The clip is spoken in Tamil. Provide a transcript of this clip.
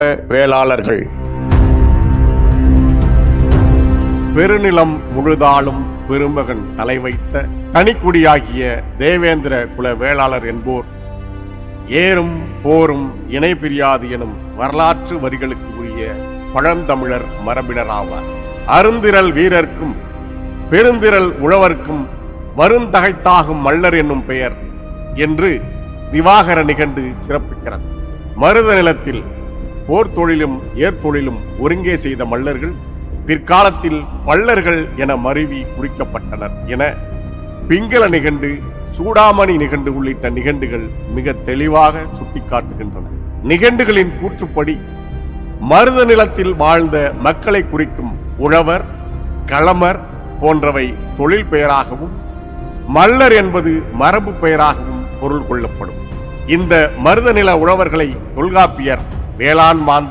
வேளாளர்கள். பெருநிலம் முழுதாலும் பெருமகன் தலை வைத்த தனிக்குடியாகிய தேவேந்திர குல வேளாளர் என்போர் ஏறும் போரும் இணை பிரியாது எனும் வரலாற்று வரிகளுக்கு உரிய பழந்தமிழர் மரபினராவார். அருந்திரல் வீரர்க்கும் பெருந்திரல் உழவர்க்கும் வருந்தகைத்தாகும் மல்லர் என்னும் பெயர் என்று திவாகர நிகண்டு சிறப்பிக்கிறது. மருத நிலத்தில் போர் தொழிலும் ஏர்தொழிலும் ஒருங்கே செய்த மல்லர்கள் பிற்காலத்தில் பல்லர்கள் என மருவி குறிக்கப்பட்டனர் என பிங்கள நிகண்டு சூடாமணி நிகண்டு உள்ளிட்ட நிகண்டுகள் மிக தெளிவாக சுட்டிக்காட்டுகின்றன. நிகண்டுகளின் கூற்றுப்படி மருத நிலத்தில் வாழ்ந்த மக்களை குறிக்கும் உழவர் களமர் போன்றவை தொழில் பெயராகவும் மல்லர் என்பது மரபு பெயராகவும் பொருள் கொள்ளப்படும். இந்த மருத நில உழவர்களை தொல்காப்பியர் வேளாண் மாந்த